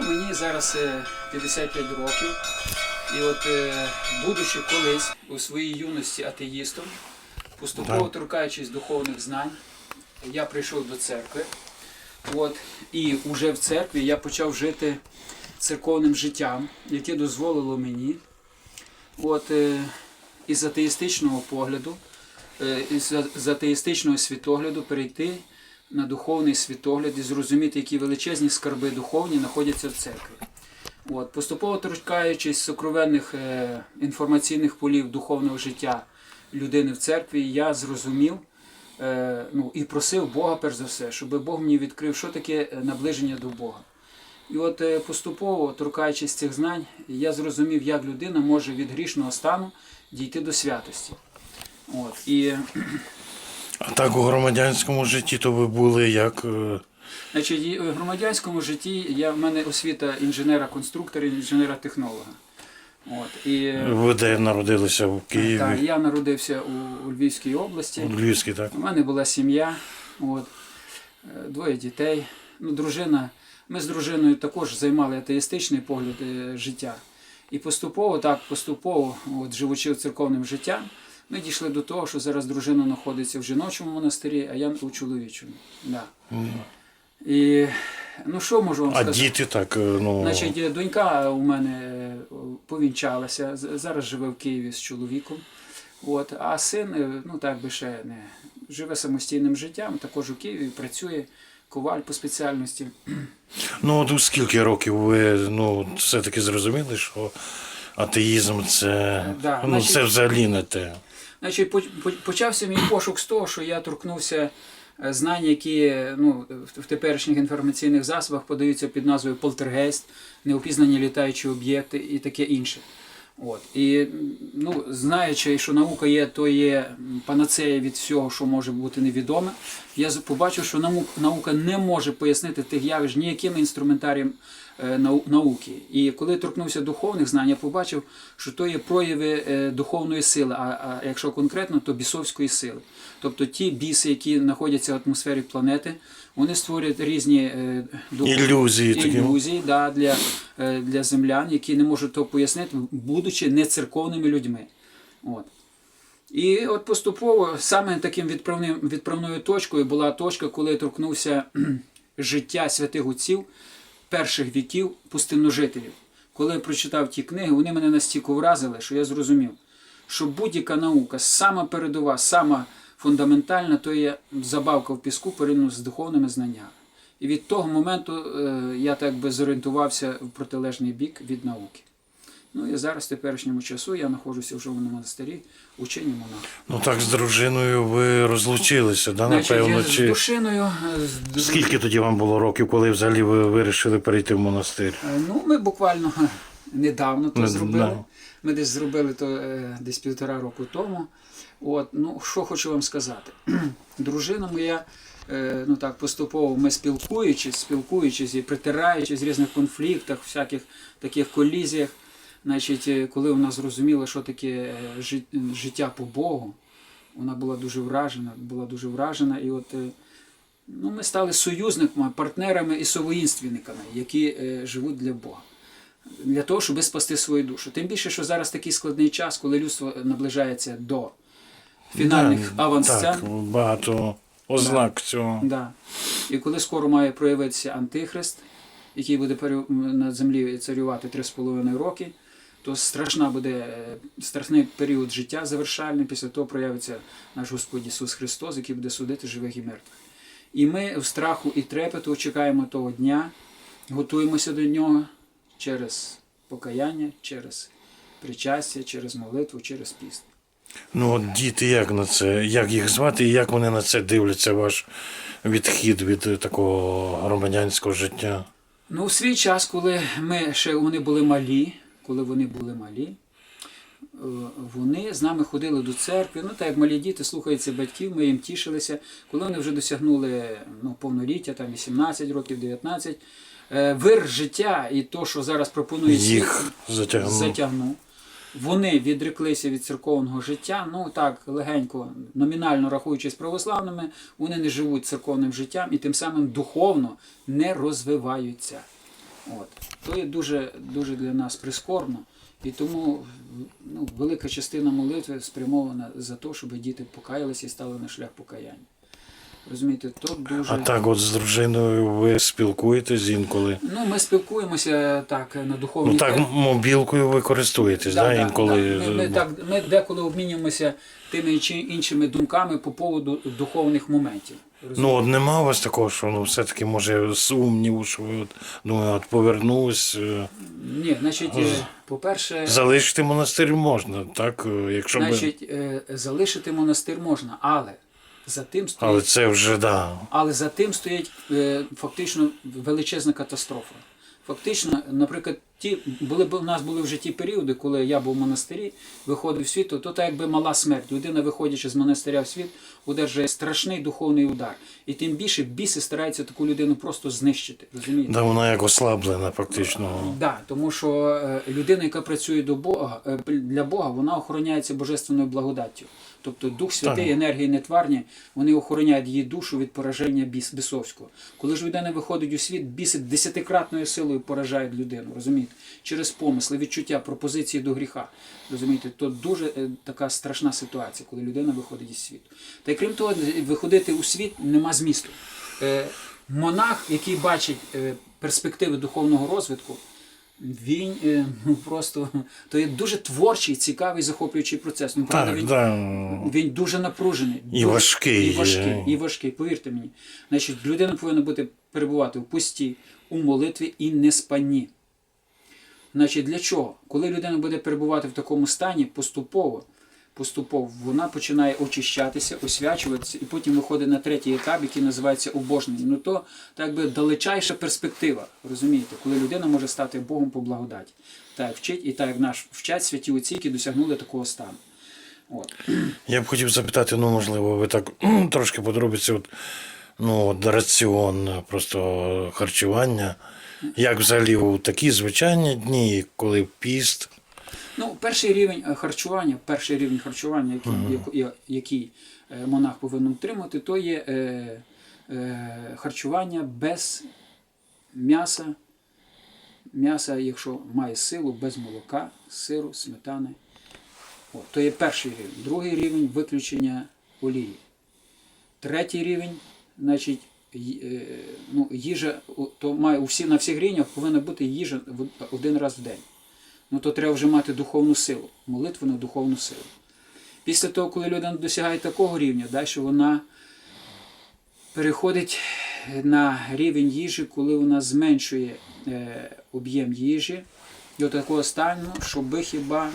Ну, мені зараз е, 55 років. І от, е, будучи колись у своїй юності атеїстом, поступово торкаючись духовних знань, я прийшов до церкви. От, і вже в церкві я почав жити церковним життям, яке дозволило мені от, е, із атеїстичного погляду, е, із атеїстичного світогляду перейти на духовний світогляд і зрозуміти, які величезні скарби духовні знаходяться в церкві. От, поступово торкаючись сокровенних е, інформаційних полів духовного життя людини в церкві, я зрозумів е, ну, і просив Бога, перш за все, щоб Бог мені відкрив, що таке е, наближення до Бога. І от е, поступово, торкаючись цих знань, я зрозумів, як людина може від грішного стану дійти до святості. От, і А так у громадянському житті то ви були як. е, Значить, в громадянському житті я, в мене освіта інженера-конструктора, інженера-технолога. От, і, Ви де народилися в Києві? так, я народився у, у Львівській області. у Львівській, так? У мене була сім'я, от, е, двоє дітей. Ну, дружина. Ми з дружиною також займали атеїстичний погляд е, життя. І поступово, так, поступово, от, живучи церковним життям, ми дійшли до того, що зараз дружина знаходиться в жіночому монастирі, а я у чоловічому. Да. І ну що можу вам А сказати? діти так, е, ну. Значить, е, донька у мене е, повінчалася, зараз живе в Києві з чоловіком. От, а син, ну так би ще не живе самостійним життям, також у Києві працює коваль по спеціальності. Ну, от у скільки років ви ну, все-таки зрозуміли, що атеїзм це, Да, ну, значить- це взагалі не те. Значить, по- по- почався мій пошук з того, що я торкнувся е, знань, які ну, в теперішніх інформаційних засобах подаються під назвою полтергейст, неопізнані літаючі об'єкти і таке інше. От. І ну, знаючи, що наука є, то є панацея від всього, що може бути невідоме, я побачив, що наука не може пояснити тих явищ ніяким інструментарієм науки. І коли торкнувся духовних знань, я побачив, що то є прояви е, духовної сили, а, якщо конкретно, то бісовської сили. Тобто ті біси, які знаходяться в атмосфері планети, вони створюють різні е, духовні Ілюзії ілюзії да, для, е, для землян, які не можуть того пояснити, будучи не церковними людьми. От. І от поступово саме таким відправним, відправною точкою була точка, коли торкнувся життя святих отців перших віків пустинножителів. Коли я прочитав ті книги, вони мене настільки вразили, що я зрозумів, що будь-яка наука, сама передова, сама фундаментальна, то є забавка в піску порівняно з духовними знаннями. І від того моменту е, я так би зорієнтувався в протилежний бік від науки. Ну і зараз, в теперішньому часу, я знаходжуся в жовному монастирі, учені монах. Ну так з дружиною ви розлучилися, да, напевно. я з душиною. е, з- Скільки тоді вам було років, коли взагалі ви вирішили перейти в монастир? Е, Ну, ми буквально е, недавно то зробили. да. Ми десь зробили то е, десь півтора року тому. От, ну, що хочу вам сказати. Дружина моя, е, ну так, поступово ми спілкуючись, спілкуючись і притираючись в різних конфліктах, всяких таких колізіях. Значить, е, коли вона зрозуміла, що таке е, життя по Богу, вона була дуже вражена, була дуже вражена. І от е, ну, ми стали союзниками, партнерами і совоїнственниками, які е, живуть для Бога. Для того, щоб спасти свою душу. Тим більше, що зараз такий складний час, коли людство наближається до фінальних Да, авансцен. Так, багато ознак цього. Да. І коли скоро має проявитися Антихрист, який буде на землі царювати 3,5 роки, то страшна буде е, страшний період життя завершальний. Після того проявиться наш Господь Ісус Христос, який буде судити живих і мертвих. І ми в страху і трепету чекаємо того дня, готуємося до нього через покаяння, через причастя, через молитву, через піст. Ну от діти як на це? Як їх звати і як вони на це дивляться, ваш відхід від е, такого громадянського життя? Ну, у свій час, коли ми ще вони були малі, коли вони були малі, е, вони з нами ходили до церкви. Ну, так як малі діти слухаються батьків, ми їм тішилися. Коли вони вже досягнули ну, повноліття, там 18 років, 19, е, вир життя і то, що зараз пропонує Їх затягнув. затягнув. Вони відреклися від церковного життя, ну так легенько, номінально рахуючись православними, вони не живуть церковним життям і тим самим духовно не розвиваються. От. То є дуже, дуже для нас прискорбно. І тому ну, велика частина молитви спрямована за те, щоб діти покаялися і стали на шлях покаяння. Розумієте, то дуже. А так, от з дружиною ви спілкуєтесь інколи. Ну, ми спілкуємося так на духовній Ну так, мобілкою ви користуєтесь, да, інколи. да. Ми, ми, так, ми деколи обмінюємося тими чи іншими думками по поводу духовних моментів. Ну, от нема у вас такого, що ну, все-таки може сумніву, що ви от, думаю, от повернусь. е, Ні, значить, е, по-перше, Залишити монастир можна, так? е, Якщо би... значить, е, залишити монастир можна, але за тим стоїть Але це вже да. Але за тим стоїть е, фактично величезна катастрофа. Фактично, наприклад, ті були б у нас були в житті періоди, коли я був в монастирі, виходив в світ, то, то так якби мала смерть. Людина, виходячи з монастиря в світ, одержує страшний духовний удар. І тим більше біси стараються таку людину просто знищити. Розумієте? Да, вона як ослаблена, фактично. Да, тому що е, людина, яка працює до Бога е, для Бога, вона охороняється божественною благодаттю. Тобто Дух Святий, енергії нетварні, вони охороняють її душу від пораження біс, бісовського. Коли ж людина виходить у світ, біси десятикратною силою поражають людину, розумієте? Через помисли, відчуття, пропозиції до гріха. Розумієте, то дуже е, така страшна ситуація, коли людина виходить із світу. Та й крім того, виходити у світ нема змісту. Е, монах, який бачить е, перспективи духовного розвитку, він е, ну, просто то є дуже творчий, цікавий, захоплюючий процес. Ну, правда, Так, він, да. він дуже напружений. І дуже, важкий. І важкий, і важкий, повірте мені. Значить, людина повинна бути перебувати в пусті, у молитві і неспанні. Значить, для чого? Коли людина буде перебувати в такому стані, поступово, поступово вона починає очищатися, освячуватися, і потім виходить на третій етап, який називається убожнення. Ну то так би далечайша перспектива, розумієте, коли людина може стати Богом по благодаті. Так вчить, і так як наш вчать святі отці, які досягнули такого стану. От. Я б хотів запитати, ну, можливо, ви так трошки подробиці, от, ну, от раціон просто харчування. Як взагалі у такі звичайні дні, коли піст, Ну, перший рівень е, харчування, перший рівень харчування, який, я- який е, монах повинен утримати, то є е, е, харчування без м'яса. М'яса, якщо має силу, без молока, сиру, сметани. От, то є перший рівень. Другий рівень виключення олії. Третій рівень, значить, е, ну, їжа, то має на всіх рівнях повинна бути їжа один раз в день ну то треба вже мати духовну силу, молитву на духовну силу. Після того, коли людина досягає такого рівня, далі вона переходить на рівень їжі, коли вона зменшує е, об'єм їжі до такого стану, щоб хіба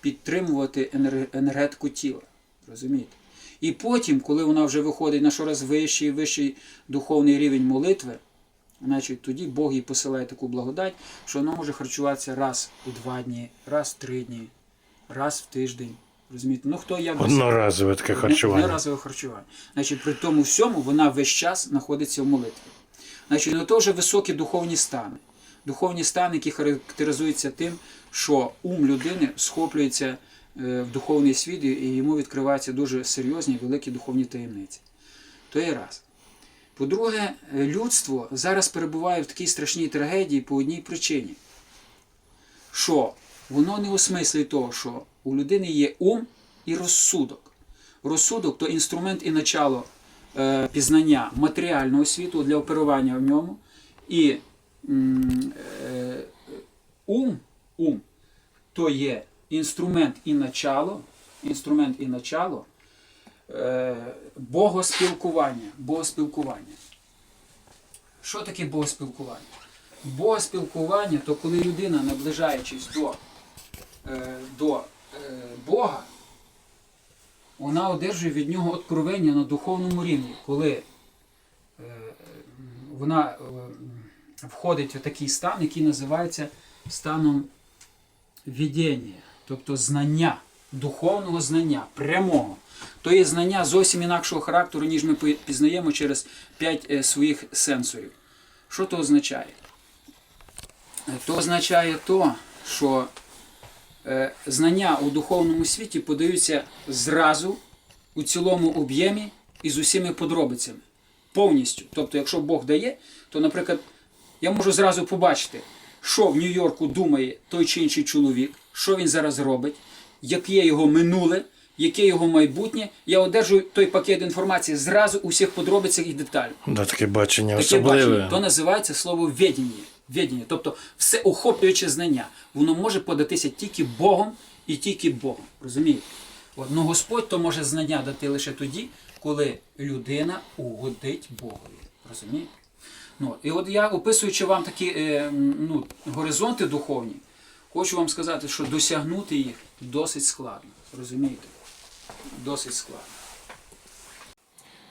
підтримувати енер- енергетику тіла. Розумієте? І потім, коли вона вже виходить на щораз вищий і вищий духовний рівень молитви, Значить, тоді Бог їй посилає таку благодать, що вона може харчуватися раз у два дні, раз в три дні, раз в тиждень. Розумієте? Ну хто як одноразове таке харчування. Неразове харчування. Значить, при тому всьому вона весь час знаходиться в молитві. Значить, ну то вже високі духовні стани. Духовні стани, які характеризуються тим, що ум людини схоплюється е, в духовний світ, і йому відкриваються дуже серйозні великі духовні таємниці. То є раз. По-друге, е, людство зараз перебуває в такій страшній трагедії по одній причині, що воно не осмислює того, що у людини є ум і розсудок. Розсудок то інструмент і начало е, пізнання матеріального світу для оперування в ньому. І е, ум, ум то є інструмент і начало, інструмент і начало богоспілкування. Богоспілкування. Що таке богоспілкування? Богоспілкування то коли людина, наближаючись до, е, до е, Бога, вона одержує від нього откровення на духовному рівні, коли е, вона е, входить в такий стан, який називається станом відіння, тобто знання, духовного знання, прямого. То є знання зовсім інакшого характеру, ніж ми пізнаємо через п'ять е, своїх сенсорів. Що то означає? Е, То означає то, що е, знання у духовному світі подаються зразу у цілому об'ємі і з усіми подробицями. Повністю. Тобто, якщо Бог дає, то, наприклад, я можу зразу побачити, що в Нью-Йорку думає той чи інший чоловік, що він зараз робить, яке його минуле, яке його майбутнє. Я одержую той пакет інформації зразу у всіх подробицях і деталях. Да, таке бачення Таке бачення, то називається слово «ведення». Ведення, тобто всеохоплююче знання. Воно може податися тільки Богом і тільки Богом. Розумієте? От, ну Господь то може знання дати лише тоді, коли людина угодить Богові. Розумієте? Ну, і от я, описуючи вам такі е, ну, горизонти духовні, хочу вам сказати, що досягнути їх досить складно. Розумієте? Досить складно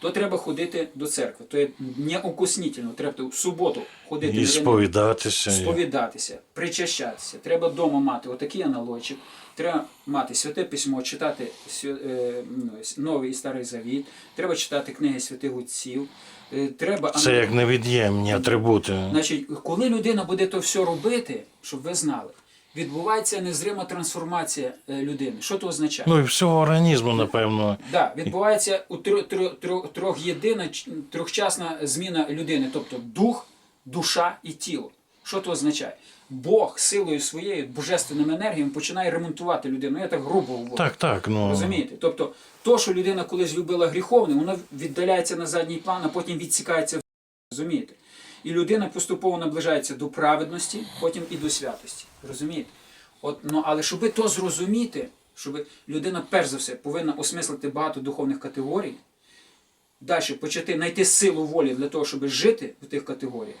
то треба ходити до церкви. То є неокуснітельно. Треба в суботу ходити І сповідатися. сповідатися, причащатися. Треба вдома мати отакий аналойчик. Треба мати святе письмо, читати е, ну, Новий і Старий Завіт. Треба читати книги святих отців. Е, Треба Це як невід'ємні атрибути. Значить, коли людина буде то все робити, щоб ви знали, відбувається незрима трансформація е, людини. Що це означає? Ну і всього організму, напевно. Да, відбувається у трьох, трьох, трьох, трьохєдина, трьохчасна зміна людини, тобто дух, душа і тіло. Що це означає? Бог силою своєю божественними енергіями починає ремонтувати людину. Я так грубо говорю. Так, так. Ну, Розумієте? Тобто, то, що людина колись любила гріховне, воно віддаляється на задній план, а потім відсікається в розумієте? І людина поступово наближається до праведності, потім і до святості. Розумієте? От, ну, але щоб то зрозуміти, щоб людина перш за все повинна осмислити багато духовних категорій, далі почати знайти силу волі для того, щоб жити в тих категоріях.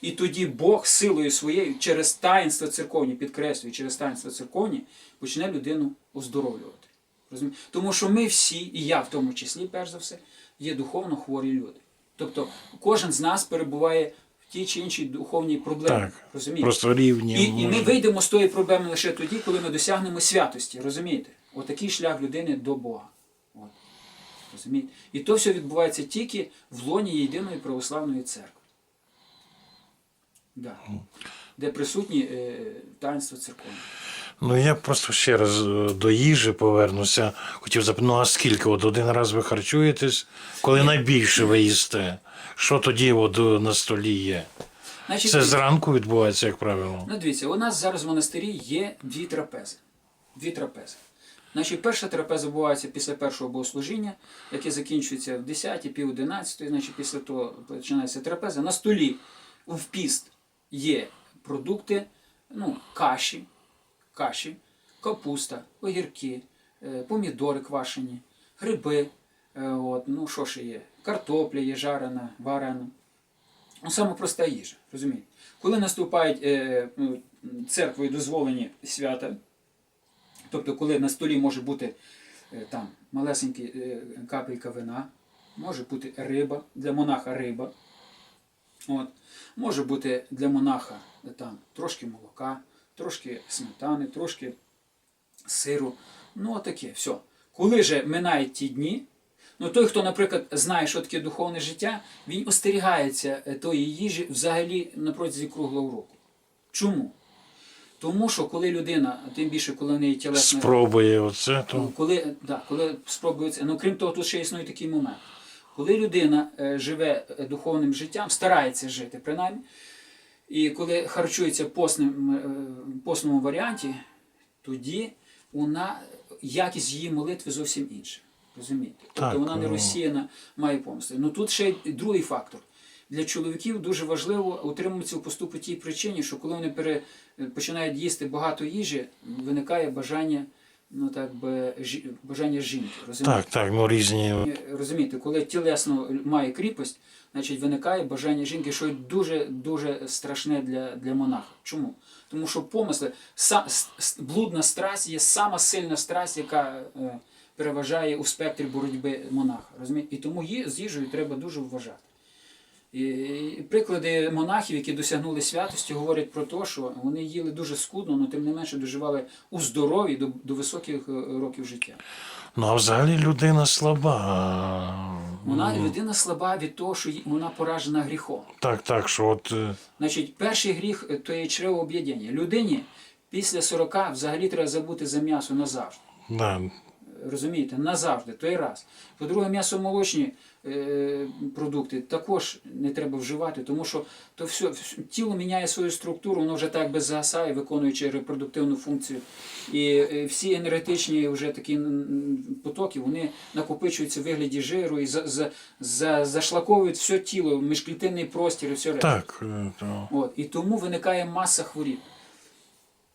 І тоді Бог силою своєю через таїнство церковні, підкреслюю, через таїнство церковні, почне людину оздоровлювати. Розумієте? Тому що ми всі, і я в тому числі, перш за все, є духовно хворі люди. Тобто кожен з нас перебуває в тій чи іншій духовній проблемі. так. Розумієте? Просто рівні. І, і ми вийдемо з тої проблеми лише тоді, коли ми досягнемо святості. Розумієте? Отакий шлях людини до Бога. От. Розумієте? І то все відбувається тільки в лоні єдиної православної церкви. Да. Де присутні е, таїнства церковні. Ну я просто ще раз е, до їжі повернуся. Хотів запитати, ну а скільки? От один раз ви харчуєтесь, коли найбільше ви їсте? Що тоді от, е, на столі є? Значить, Це зранку відбувається, як правило. Ну, дивіться, у нас зараз в монастирі є дві трапези. Дві трапези. Значить, перша трапеза відбувається після першого богослужіння, яке закінчується в 10, пів 11, значить, після того починається трапеза. На столі в піст є продукти, ну, каші, каші, капуста, огірки, е, помідори квашені, гриби, е, от, ну що ще є, картопля є жарена, варена. Ну, саме проста їжа, розумієте? Коли наступають е, церквою дозволені свята, тобто коли на столі може бути е, там малесенькі е, капелька вина, може бути риба, для монаха риба. От. Може бути для монаха там трошки молока, трошки сметани, трошки сиру. Ну, отаке, все. Коли же минають ті дні, ну той, хто, наприклад, знає, що таке духовне життя, він остерігається е, тої їжі взагалі на протязі круглого року. Чому? Тому що коли людина, тим більше, коли в неї тілесна Спробує оце, Ну, то коли, да, коли спробується, ну крім того, тут ще існує такий момент. Коли людина е, живе е, духовним життям, старається жити принаймні, і коли харчується постним, е, постному варіанті, тоді вона, якість її молитви зовсім інша. Розумієте? Тобто Так, вона не ну. розсіяна, має помисли. Ну тут ще й другий фактор. Для чоловіків дуже важливо утримуватися в посту по тій причині, що коли вони пере, починають їсти багато їжі, виникає бажання, ну так би жі- бажання жінки. Розумієте? так, так, ну різні. Розумієте, коли тілесно має кріпость, значить виникає бажання жінки, що дуже дуже страшне для, для монаха. Чому? Тому що помисли, са, блудна страсть є сама сильна страсть, яка е, переважає у спектрі боротьби монаха. Розумієте? І тому ї, з їжею треба дуже вважати. Приклади монахів, які досягнули святості, говорять про те, що вони їли дуже скудно, але тим не менше доживали у здоров'ї до, до високих е, років життя. Ну а взагалі людина слаба. Вона людина слаба від того, що вона поражена гріхом. Так, так, що от. е, Значить, перший гріх е, то є чревооб'єднання. Людині після 40 взагалі треба забути за м'ясо назавжди. Да, Розумієте, назавжди, той раз. По-друге, м'ясомолочні е, продукти також не треба вживати, тому що то все, вс- тіло міняє свою структуру, воно вже так би загасає, виконуючи репродуктивну функцію. І е, всі енергетичні вже такі потоки вони накопичуються в вигляді жиру і за, за, за, зашлаковують все тіло, міжклітинний простір і все решта. Так, е, то. От, і тому виникає маса хворіб.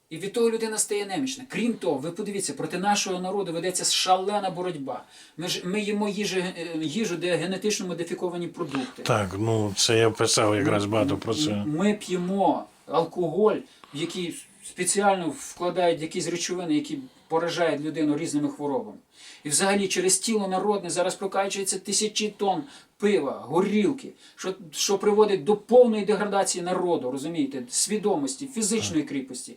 І від того людина стає немічна. Крім того, ви подивіться, проти нашого народу ведеться шалена боротьба. Ми ж ми їмо їжу, їжу, де генетично модифіковані продукти. так, ну це я писав якраз багато про це. Ми п'ємо алкоголь, в який спеціально вкладають якісь речовини, які поражають людину різними хворобами. І взагалі через тіло народне зараз прокачується тисячі тонн пива, горілки, що, що приводить до повної деградації народу, розумієте, свідомості, фізичної кріпості.